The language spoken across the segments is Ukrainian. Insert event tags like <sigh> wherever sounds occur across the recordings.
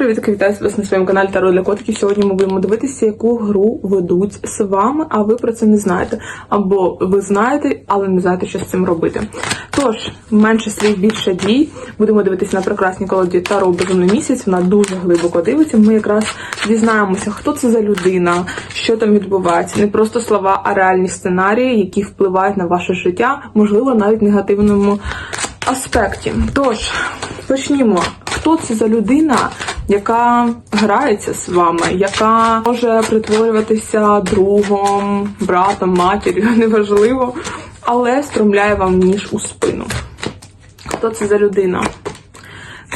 привіт, вітаю вас на своєму каналі Таро для котиків. Сьогодні ми будемо дивитися, яку гру ведуть з вами, а ви про це не знаєте. Або ви знаєте, але не знаєте, що з цим робити. Тож, менше слів, більше дій. Будемо дивитися на прекрасні колоді Таро Безумний місяць. Вона дуже глибоко дивиться. Ми якраз дізнаємося, хто це за людина, що там відбувається. Не просто слова, а реальні сценарії, які впливають на ваше життя, можливо, навіть в негативному аспекті. Тож, почнімо. Хто це за людина, яка грається з вами, яка може притворюватися другом, братом, матір'ю, <laughs> неважливо, але стромляє вам ніж у спину? Хто це за людина?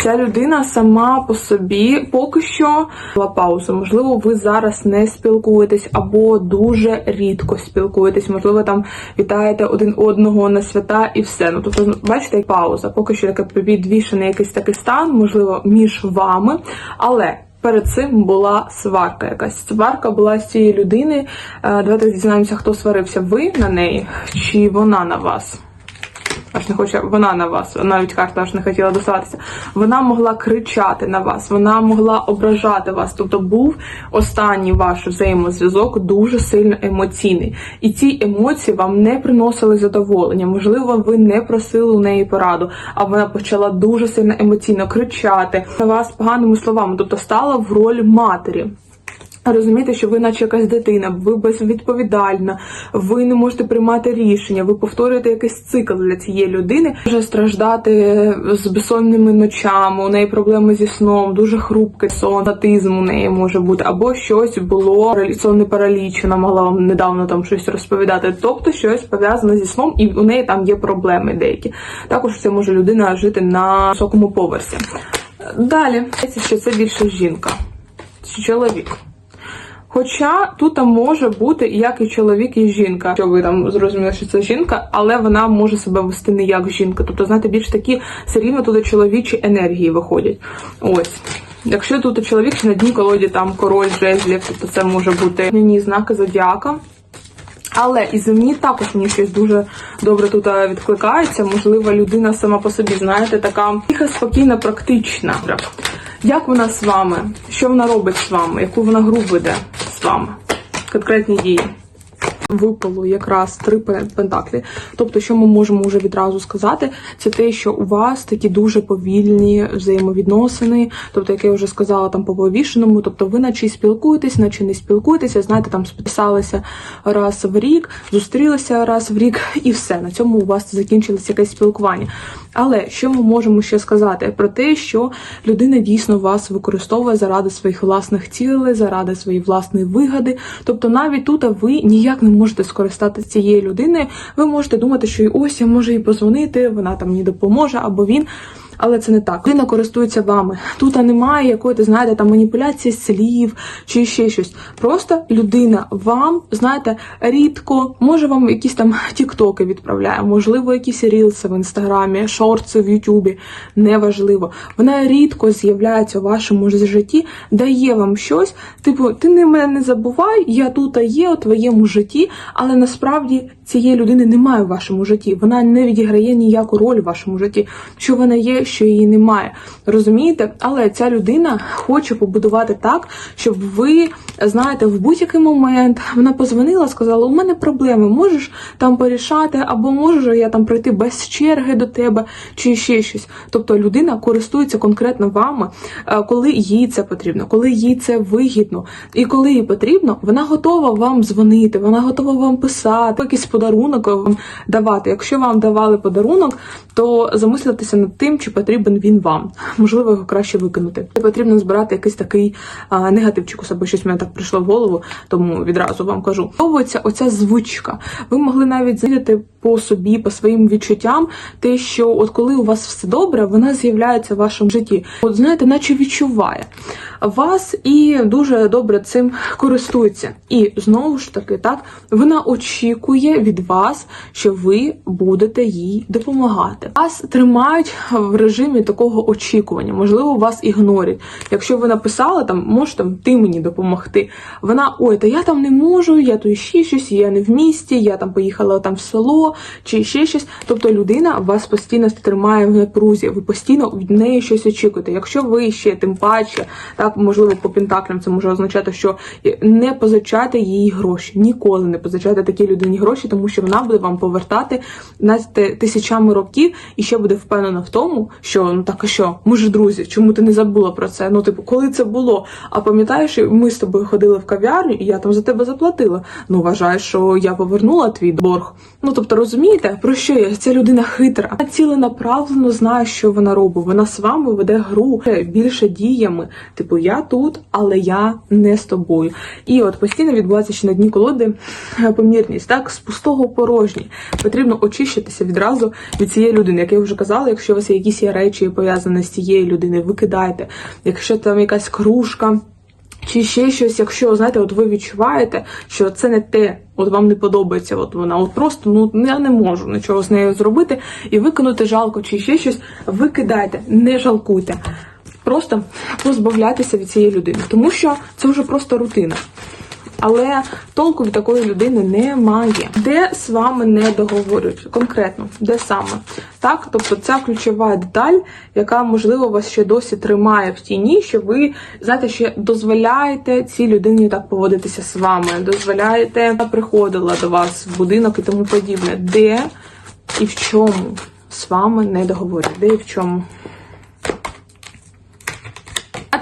Ця людина сама по собі поки що була пауза. Можливо, ви зараз не спілкуєтесь або дуже рідко спілкуєтесь. Можливо, там вітаєте один одного на свята і все. Ну тобто, бачите, пауза. Поки що таке підвішений якийсь такий стан, можливо, між вами, але. Перед цим була сварка якась. Сварка була з цієї людини. Е, Давайте дізнаємося, хто сварився. Ви на неї чи вона на вас? Аж не хоче, вона на вас, навіть карта аж не хотіла доставатися. Вона могла кричати на вас, вона могла ображати вас. Тобто був останній ваш взаємозв'язок дуже сильно емоційний. І ці емоції вам не приносили задоволення. Можливо, ви не просили у неї пораду, а вона почала дуже сильно емоційно кричати на вас поганими словами, тобто стала в роль матері. Розумієте, що ви, наче якась дитина, ви безвідповідальна, ви не можете приймати рішення, ви повторюєте якийсь цикл для цієї людини, може страждати з безсонними ночами, у неї проблеми зі сном, дуже хрупкий сон, атизм у неї може бути, або щось було сонний параліч, вона могла вам недавно там щось розповідати. Тобто щось пов'язане зі сном, і у неї там є проблеми деякі. Також це може людина жити на високому поверсі. Далі, що це більше жінка чи чоловік. Хоча тут може бути як і чоловік, і жінка, що ви там зрозуміли, що це жінка, але вона може себе вести не як жінка. Тобто, знаєте, більш такі все рівно тут чоловічі енергії виходять. Ось. Якщо тут чоловік на дні колоді там король жезлів, тобто це може бути ні знаки зодіака. Але і земні також мені щось дуже добре тут відкликається. Можливо, людина сама по собі, знаєте, така тиха, спокійна, практична. Як вона з вами? Що вона робить з вами? Яку вона гру веде вами? Конкретні дії. Випало якраз три пентаклі. Тобто, що ми можемо вже відразу сказати, це те, що у вас такі дуже повільні взаємовідносини, тобто, як я вже сказала, там по повішеному, тобто ви наче спілкуєтесь, наче не спілкуєтеся, знаєте, там списалися раз в рік, зустрілися раз в рік, і все. На цьому у вас закінчилось якесь спілкування. Але що ми можемо ще сказати про те, що людина дійсно вас використовує заради своїх власних цілей, заради своєї власної вигоди. Тобто, навіть тут ви ніяк не можете скористатися цією людиною. Ви можете думати, що ось я можу їй позвонити, вона там мені допоможе, або він. Але це не так. Людина користується вами. Тут немає якої, знаєте, там маніпуляції слів чи ще щось. Просто людина вам, знаєте, рідко, може вам якісь там <laughs> тіктоки відправляє, можливо, якісь рілси в інстаграмі, шорти в Ютубі. Неважливо. Вона рідко з'являється у вашому житті, дає вам щось. Типу, ти не мене не забувай, я тут є у твоєму житті, але насправді цієї людини немає в вашому житті. Вона не відіграє ніяку роль в вашому житті. Що вона є, що її немає. Розумієте? Але ця людина хоче побудувати так, щоб ви, знаєте, в будь-який момент вона позвонила, сказала: у мене проблеми, можеш там порішати, або можу я там прийти без черги до тебе, чи ще щось. Тобто людина користується конкретно вами, е, коли їй це потрібно, коли їй це вигідно. І коли їй потрібно, вона готова вам дзвонити, вона готова вам писати, якийсь подарунок вам давати. Якщо вам давали подарунок, то замислитися над тим, чи потрібен він вам. Можливо, його краще викинути. Потрібно збирати якийсь такий а, негативчик у себе, щось мені так прийшло в голову, тому відразу вам кажу. Подобається оця звичка. Ви могли навіть зайти по собі, по своїм відчуттям, те, що от коли у вас все добре, вона з'являється в вашому житті. От знаєте, наче відчуває. Вас і дуже добре цим користується. І знову ж таки, так вона очікує від вас, що ви будете їй допомагати. Вас тримають в режимі такого очікування, можливо, вас ігнорять. Якщо ви написали там, може ти мені допомогти. Вона ой, та я там не можу, я тут ще щось, я не в місті, я там поїхала там в село чи ще щось. Тобто людина вас постійно тримає в напрузі, ви постійно від неї щось очікуєте. Якщо ви ще тим паче, так можливо, по пентаклям це може означати, що не позичайте їй гроші, ніколи не позичайте такій людині гроші, тому що вона буде вам повертати знаєте, тисячами років і ще буде впевнена в тому, що ну так а що, ми ж друзі, чому ти не забула про це? Ну, типу, коли це було? А пам'ятаєш, ми з тобою ходили в кав'ярню, і я там за тебе заплатила. Ну, вважаєш, що я повернула твій борг. Ну тобто, розумієте, про що я? Ця людина хитра, вона ціленаправленно знає, що вона робить. Вона з вами веде гру більше діями. Типу, я тут, але я не з тобою. І от постійно відбувається ще на дні колоди е, помірність, так з пустого в порожній. Потрібно очищитися відразу від цієї людини. Як я вже казала, якщо у вас є якісь є речі пов'язані з цією людиною, викидайте. Якщо там якась кружка. Чи ще щось, якщо знаєте, от ви відчуваєте, що це не те, от вам не подобається, от вона, от просто ну я не можу нічого з нею зробити і викинути жалко, чи ще щось, викидайте, не жалкуйте. Просто позбавляйтеся від цієї людини, тому що це вже просто рутина. Але толку від такої людини немає. Де з вами не договорюють? Конкретно, де саме? Так, тобто ця ключова деталь, яка, можливо, вас ще досі тримає в тіні, що ви, знаєте, ще дозволяєте цій людині так поводитися з вами, дозволяєте, вона приходила до вас в будинок і тому подібне. Де і в чому з вами не договорюють? Де і в чому?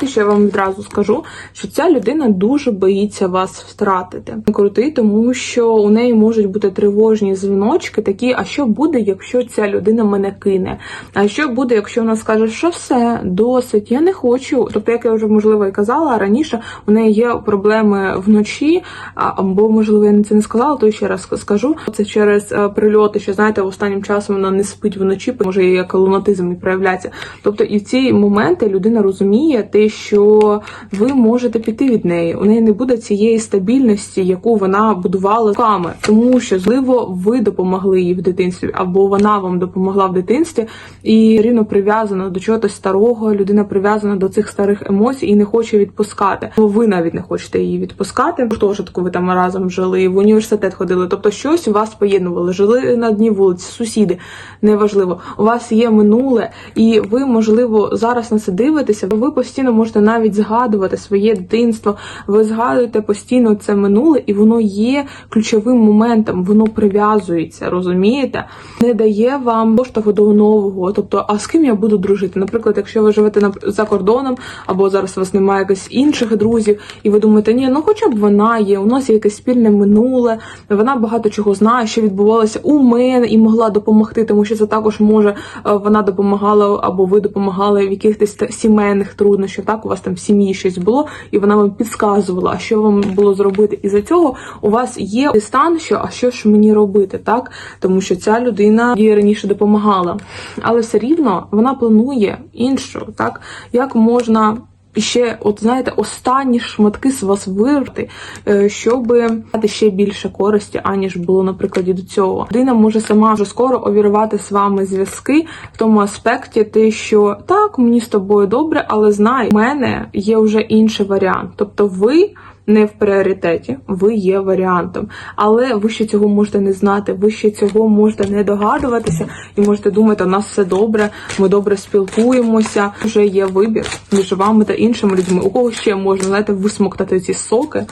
Знаєте, що я вам відразу скажу, що ця людина дуже боїться вас втратити. Крутий, тому що у неї можуть бути тривожні дзвіночки, такі, а що буде, якщо ця людина мене кине? А що буде, якщо вона скаже, що все, досить, я не хочу. Тобто, як я вже можливо і казала раніше, у неї є проблеми вночі, або, можливо, я це не сказала, то ще раз скажу. Це через е, прильоти, що знаєте, останнім часом вона не спить вночі, може як лунатизм і проявляється. Тобто, і в ці моменти людина розуміє те, що ви можете піти від неї. У неї не буде цієї стабільності, яку вона будувала руками, тому що зливо ви допомогли їй в дитинстві, або вона вам допомогла в дитинстві, і рівно прив'язана до чогось старого. Людина прив'язана до цих старих емоцій і не хоче відпускати. Бо ви навіть не хочете її відпускати. В гуртожитку ви там разом жили, в університет ходили. Тобто щось у вас поєднували, жили на дні вулиці, сусіди. Неважливо. У вас є минуле, і ви, можливо, зараз на це дивитеся. Ви постійно можете навіть згадувати своє дитинство. Ви згадуєте постійно це минуле, і воно є ключовим моментом, воно прив'язується, розумієте? Не дає вам поштовху до нового. Тобто, а з ким я буду дружити? Наприклад, якщо ви живете за кордоном, або зараз у вас немає якихось інших друзів, і ви думаєте, ні, ну хоча б вона є, у нас є якесь спільне минуле, вона багато чого знає, що відбувалося у мене і могла допомогти, тому що це також може е, вона допомагала або ви допомагали в якихось сімейних труднощах. Так, у вас там в сім'ї щось було, і вона вам підказувала, що вам було зробити. І за цього у вас є стан, що а що ж мені робити, так? Тому що ця людина їй раніше допомагала. Але все рівно вона планує іншу, так? Як можна. І ще, от знаєте, останні шматки з вас вирвати, е, щоб дати ще більше користі, аніж було наприклад, до цього. Людина може сама вже скоро обірвати з вами зв'язки в тому аспекті, ти що так, мені з тобою добре, але знай, у мене є вже інший варіант. Тобто, ви. Не в пріоритеті, ви є варіантом, але ви ще цього можете не знати, ви ще цього можете не догадуватися і можете думати, у нас все добре, ми добре спілкуємося. Вже є вибір між вами та іншими людьми. У кого ще можна знаєте, висмоктати ці соки,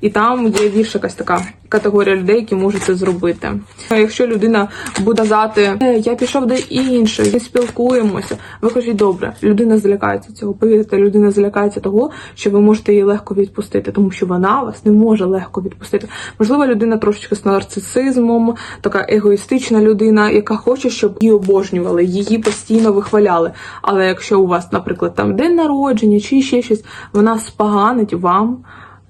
і там є більш якась така категорія людей, які можуть це зробити. Якщо людина буде казати, «Е, я пішов до іншої, спілкуємося. Ви кажіть, добре, людина злякається цього. Повірте, людина злякається того, що ви можете її легко відпустити, тому що вона вас не може легко відпустити. Можливо, людина трошечки з нарцисизмом, така егоїстична людина, яка хоче, щоб її обожнювали, її постійно вихваляли. Але якщо у вас, наприклад, там день народження чи ще щось, вона споганить вам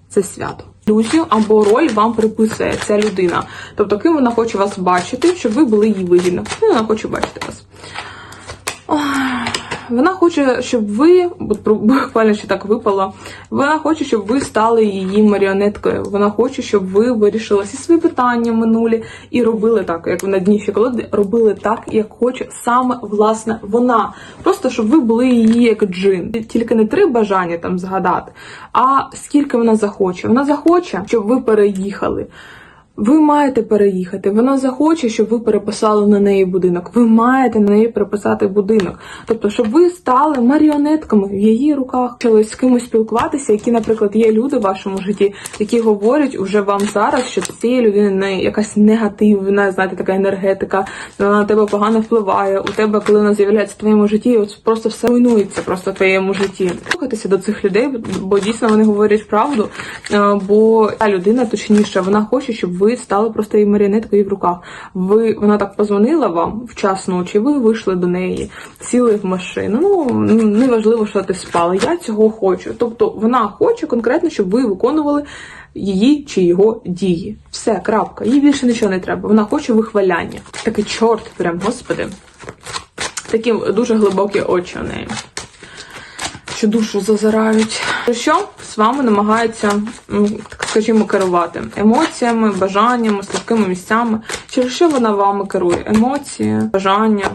це свято. Ілюзію або роль вам приписує ця людина. Тобто, ким вона хоче вас бачити, щоб ви були їй вигідно. Вона хоче бачити вас. Ох, Вона хоче, щоб ви, <laughs> буквально ще так випало. Вона хоче, щоб ви стали її маріонеткою. Вона хоче, щоб ви вирішили всі свої питання минулі і робили так, як на дні колоди, робили так, як хоче саме власне вона. Просто щоб ви були її як джин. Тільки не три бажання там згадати, а скільки вона захоче. Вона захоче, щоб ви переїхали. Ви маєте переїхати. Вона захоче, щоб ви переписали на неї будинок. Ви маєте на неї переписати будинок. Тобто, щоб ви стали маріонетками в її руках, почали з кимось спілкуватися, які, наприклад, є люди в вашому житті, які говорять уже вам зараз, що цієї людини якась негативна, знаєте, така енергетика, вона на тебе погано впливає. У тебе, коли вона з'являється в твоєму житті, от просто все руйнується просто в твоєму житті. Слухайтеся до цих людей, бо дійсно вони говорять правду. Е, Бо та людина, точніше, вона хоче, щоб ви стали просто її маріонеткою в руках. Ви вона так позвонила вам в час ночі, ви вийшли до неї, сіли в машину. Ну неважливо, що ти спали. Я цього хочу. Тобто вона хоче конкретно, щоб ви виконували її чи його дії. Все, крапка. Їй більше нічого не треба. Вона хоче вихваляння. Такий чорт, прям господи. Такі дуже глибокі очі у неї що душу зазирають. Що з вами намагаються, скажімо, керувати емоціями, бажаннями, слабкими місцями. Через що вона вами керує? Емоції, бажання.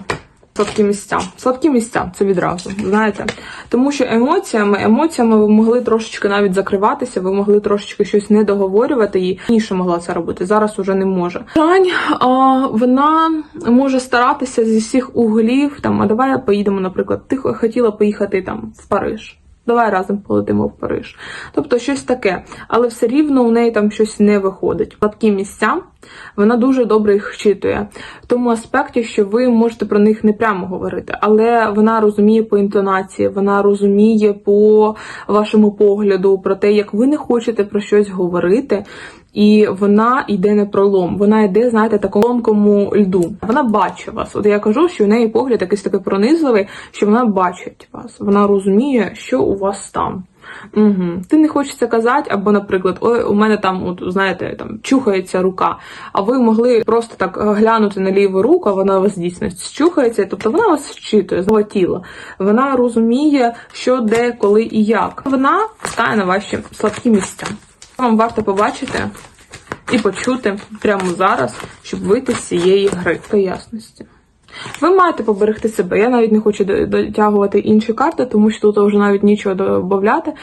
Слабкі місця. Слабкі місця це відразу, знаєте. Тому що емоціями, емоціями ви могли трошечки навіть закриватися, ви могли трошечки щось не договорювати і раніше могла це робити. Зараз уже не може. Жань, а, вона може старатися зі всіх углів. Там, а давай поїдемо, наприклад, ти хотіла поїхати там в Париж. Давай разом полетимо в Париж. Тобто щось таке, але все рівно у неї там щось не виходить. Слабкі місця вона дуже добре їх вчитує. В тому аспекті, що ви можете про них не прямо говорити, але вона розуміє по інтонації, вона розуміє по вашому погляду про те, як ви не хочете про щось говорити. І вона йде на пролом, вона йде, знаєте, такому тонкому льду. Вона бачить вас. От я кажу, що у неї погляд якийсь такий пронизливий, що вона бачить вас. Вона розуміє, що у вас там. Угу. Ти не хочеш це казати, або, наприклад, ой, у мене там, от знаєте, там чухається рука. А ви могли просто так глянути на ліву руку, а вона вас дійсно чухається, тобто вона вас вчитує з тіла. Вона розуміє, що де, коли і як. Вона стає на ваші слабкі місця. Вам варто побачити і почути прямо зараз, щоб вийти з цієї гри та ясності. Ви маєте поберегти себе. Я навіть не хочу дотягувати інші карти, тому що тут вже навіть нічого додати.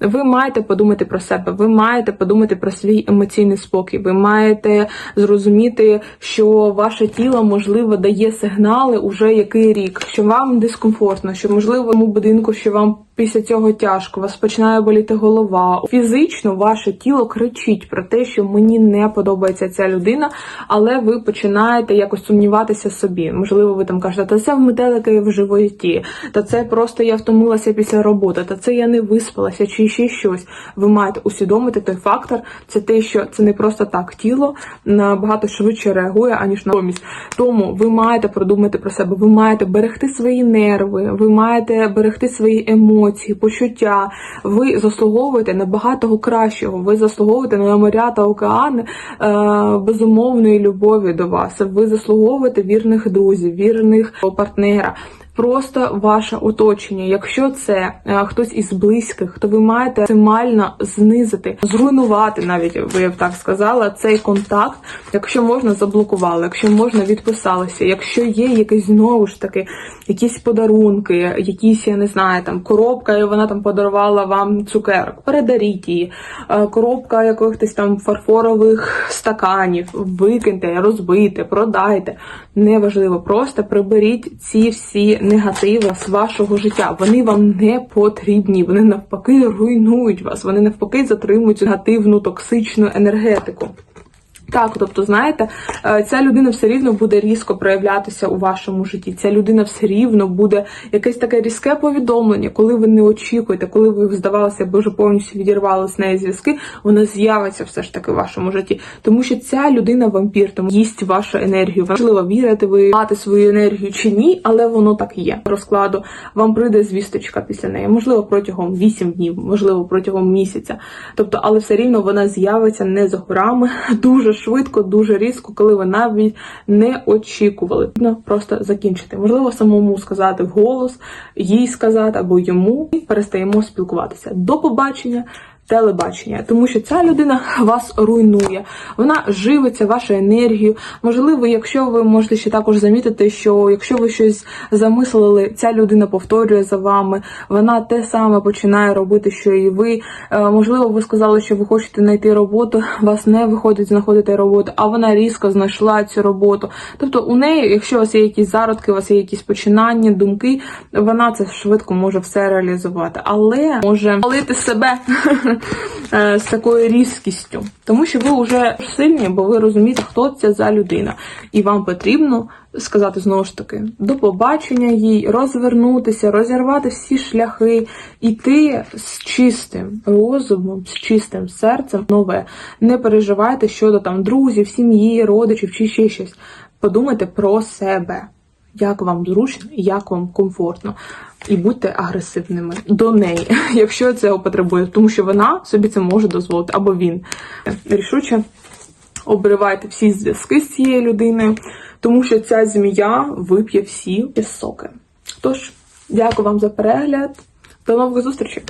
Ви маєте подумати про себе, ви маєте подумати про свій емоційний спокій. Ви маєте зрозуміти, що ваше тіло можливо дає сигнали уже який рік, що вам дискомфортно, що можливо в будинку, що вам після цього тяжко, вас починає боліти голова. Фізично ваше тіло кричить про те, що мені не подобається ця людина, але ви починаєте якось сумніватися собі. Можливо, ви там кажете, та це в метелики в животі, та це просто я втомилася після роботи, та це я не виспалася, чи ще щось. Ви маєте усвідомити той фактор, це те, що це не просто так тіло набагато швидше реагує, аніж натомість. Тому ви маєте продумати про себе, ви маєте берегти свої нерви, ви маєте берегти свої емоції, почуття. Ви заслуговуєте на багато кращого. Ви заслуговуєте на моря та океани е, безумовної любові до вас. Ви заслуговуєте вірних друзів, вірних партнера. Просто ваше оточення. Якщо це е, хтось із близьких, то ви маєте максимально знизити, зруйнувати, навіть ви б так сказала, цей контакт. Якщо можна, заблокували, якщо можна, відписалися. Якщо є якісь знову ж таки якісь подарунки, якісь, я не знаю, там коробка, і вона там подарувала вам цукерок, передаріть її. Е, Коробка якихось там фарфорових стаканів, викиньте, розбийте, продайте. Неважливо, просто приберіть ці всі негативи з вашого життя. Вони вам не потрібні. Вони навпаки руйнують вас. Вони навпаки затримують негативну токсичну енергетику. Так, тобто, знаєте, е, ця людина все рівно буде різко проявлятися у вашому житті. Ця людина все рівно буде якесь таке різке повідомлення, коли ви не очікуєте, коли ви здавалося б вже повністю відірвали з неї зв'язки, вона з'явиться все ж таки в вашому житті. Тому що ця людина вампір, тому їсть вашу енергію. Важливо вірити, ви мати свою енергію чи ні, але воно так є. Розкладу вам прийде звісточка після неї. Можливо, протягом 8 днів, можливо, протягом місяця. Тобто, але все рівно вона з'явиться не за горами <laughs> дуже швидко, дуже різко, коли ви навіть не очікували. Просто закінчити. Можливо, самому сказати вголос, їй сказати або йому і перестаємо спілкуватися. До побачення. Телебачення, тому що ця людина вас руйнує, вона живиться вашою енергією. Можливо, якщо ви можете ще також замітити, що якщо ви щось замислили, ця людина повторює за вами, вона те саме починає робити, що і ви. Е, Можливо, ви сказали, що ви хочете знайти роботу, вас не виходить знаходити роботу, а вона різко знайшла цю роботу. Тобто, у неї, якщо у вас є якісь зародки, у вас є якісь починання, думки, вона це швидко може все реалізувати, але може палити себе е, з такою різкістю, тому що ви вже сильні, бо ви розумієте, хто це за людина, і вам потрібно сказати знову ж таки до побачення їй, розвернутися, розірвати всі шляхи, іти з чистим розумом, з чистим серцем нове. Не переживайте щодо там друзів, сім'ї, родичів чи ще щось. Подумайте про себе. Як вам зручно, як вам комфортно, і будьте агресивними до неї, <laughs> якщо цього потребує, тому що вона собі це може дозволити, або він рішуче обривайте всі зв'язки з цією людиною, тому що ця змія вип'є всі соки. Тож, дякую вам за перегляд. До нових зустрічей!